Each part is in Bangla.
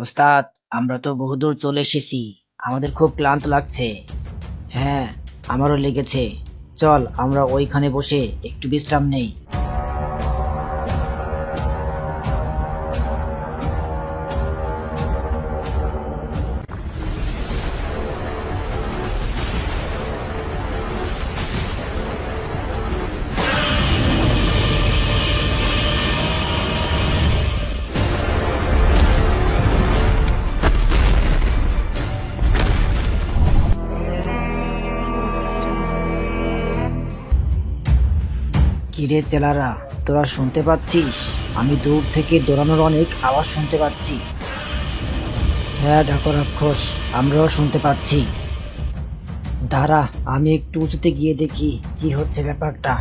ওস্তাদ, আমরা তো বহুদূর চলে এসেছি। আমাদের খুব ক্লান্ত লাগছে। হ্যাঁ আমারও লেগেছে। চল, আমরা ওইখানে বসে একটু বিশ্রাম নেই। কিরে চেলারা? তোরা শুনতে পাচ্ছিস? আমি দূর থেকে দৌড়ানোর অনেক আওয়াজ শুনতে পাচ্ছি। হ্যাঁ ডাকর রাক্ষস, আমরাও শুনতে পাচ্ছি। দাঁড়া, আমি একটু উঁচুতে গিয়ে দেখি কি হচ্ছে ব্যাপারটা।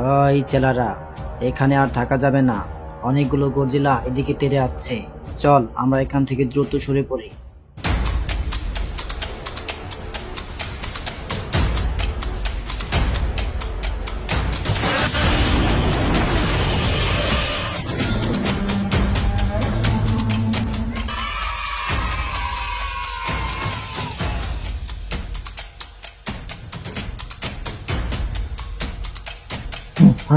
ওই চেলারা এখানে আর থাকা যাবে না। অনেকগুলো গর্জিলা এদিকে তেড়ে আসছে। চল, আমরা এখান থেকে দ্রুত সরে পড়ি। ওই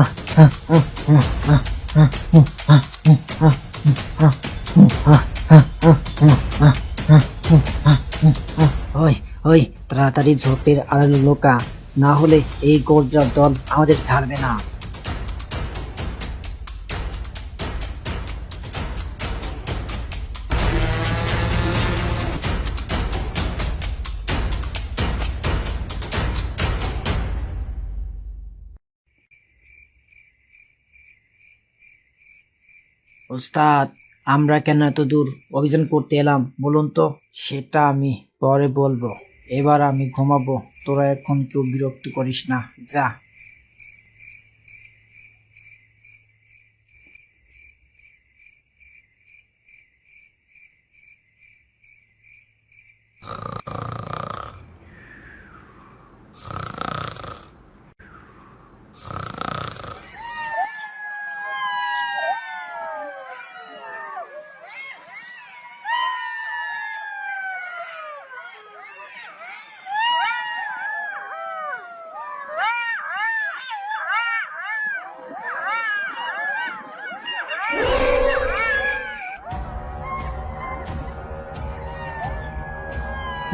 ওই তাড়াতাড়ি ঝোপের আড়ালে লোকা না হলে এই গোলজার দল আমাদের ছাড়বে না। ওস্তাদ, আমরা কেন এত দূর অভিযান করতে এলাম? বলুন তো। সেটা আমি পরে বলব। এবার আমি ঘুমাবো। তোরা এখন কেউ বিরক্ত করিস না। যা।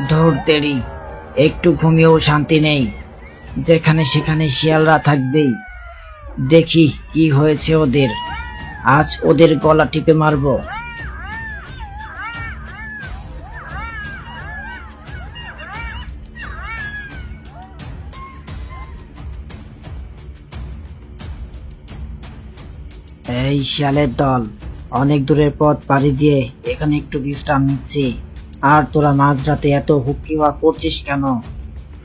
ধর তেরি, একটু ঘুমিয়েও শান্তি নেই। যেখানে সেখানে শিয়ালরা থাকবেই। দেখি কি হয়েছে ওদের। আজ ওদের গলা টিপে মারবো। এই শিয়ালের দল, অনেক দূরের পথ পাড়ি দিয়ে এখানে একটু বিশ্রাম নিচ্ছি। আর তোরা মাঝরাতে এত হুক্কিওয়া করছিস কেন?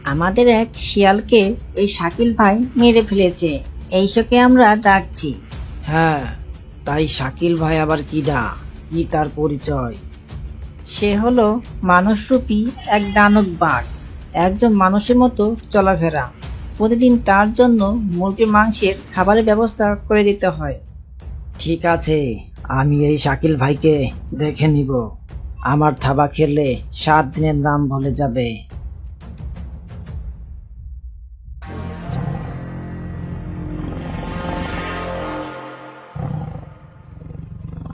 আমাদের এক শিয়ালকে ওই শাকিল ভাই মেরে ফেলেছে। এইসবকে আমরা ডাকছি। হ্যাঁ তাই শাকিল ভাই আবার কি দা কি তার পরিচয়? সে হলো মানুষরূপী এক দানব বাঘ। একজন মানুষের মতো চলাফেরা। প্রতিদিন তার জন্য মুরগির মাংসের খাবারের ব্যবস্থা করে দিতে হয়। ঠিক আছে আমি এই শাকিল ভাইকে দেখে নিব। আমার থাবা খেলে সাত দিনের নাম ভুলে যাবে।